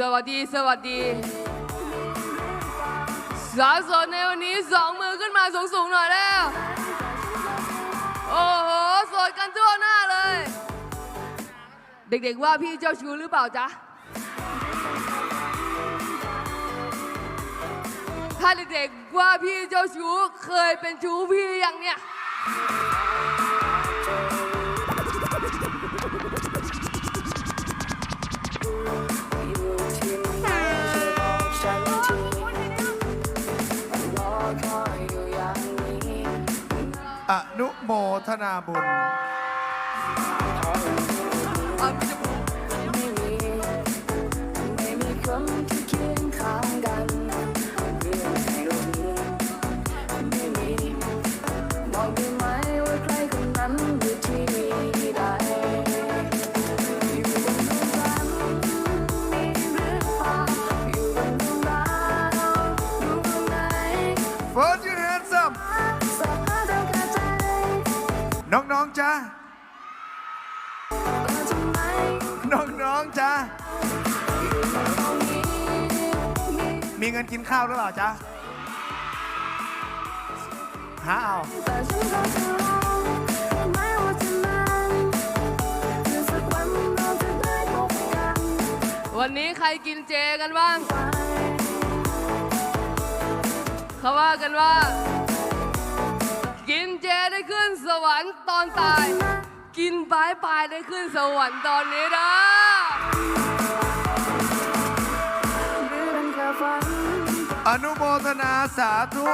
สวัสดีสวัสดีสาวสดในวันนี้สองมือขึ้นมาสูงๆหน่อยแล้ว โอ้โหโสดกันทั่วหน้าเลย เด็กๆว่าพี่เจ้าชู้หรือเปล่าจ๊ะ ถ้าเด็กๆว่าพี่เจ้าชู้เคยเป็นชู้พี่ยังเนี่ย อนุโมทนาบุญอะพี่จะพูดไม่มีไม่มีคนที่เคียงข้างกันเรื่องในโลกนี้ไม่มีมองได้ไหมว่าใครคนนั้นอยู่ที่ใดอยู่บนดวงจันทร์มีหรือเปล่าอยู่บนดวงดาวอยู่ตรงไหน Put your hands up น้องๆจ้าน้องๆจ้ามีเงินกินข้าวหรือเปล่าจ้าหาเอาวันนี้ใครกินเจกันบ้าง เขาว่ากันว่า ตอนตาย กินปลายปลายได้ขึ้นสวรรค์ตอนนี้นะหรือเป็นแค่ฝันอนุโมทนาสาธุ